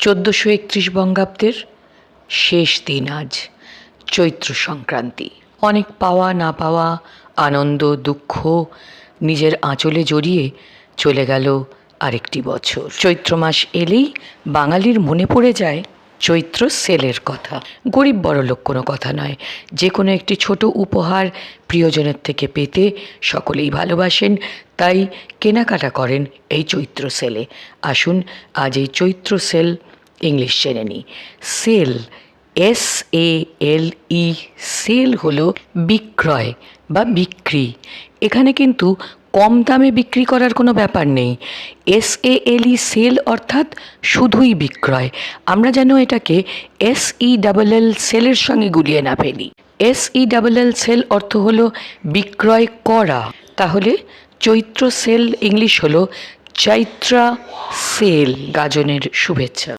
চোদ্দোশো একত্রিশ বঙ্গাব্দের শেষ দিন আজ, চৈত্র সংক্রান্তি। অনেক পাওয়া, না পাওয়া, আনন্দ, দুঃখ নিজের আঁচলে জড়িয়ে চলে গেল আরেকটি বছর। চৈত্র মাস এলেই বাঙালির মনে পড়ে যায় চৈত্র সেলের কথা। গরিব বড়লোক কোনো কথা নয়। যে কোনো একটি ছোট উপহার প্রিয়জনের থেকে পেতে সকলেই ভালোবাসেন, তাই কেনাকাটা করেন এই চৈত্র সেলে। আসুন, আজ এই চৈত্র সেল ইংলিশ জেনে নিই। Sale S A L E sale হলো বিক্রয় বা বিক্রি। এখানে কিন্তু কম দামে বিক্রি করার কোনো ব্যাপার নেই। S A L E sell অর্থাৎ শুধুই বিক্রয়। আমরা যেন এটাকে এস ই ডাবল এল সেলের সঙ্গে গুলিয়ে না ফেলি। S E double L sell অর্থ হলো বিক্রয় করা। তাহলে চৈত্র সেল ইংলিশ হলো চৈত্রা সেল গাজনের শুভেচ্ছা।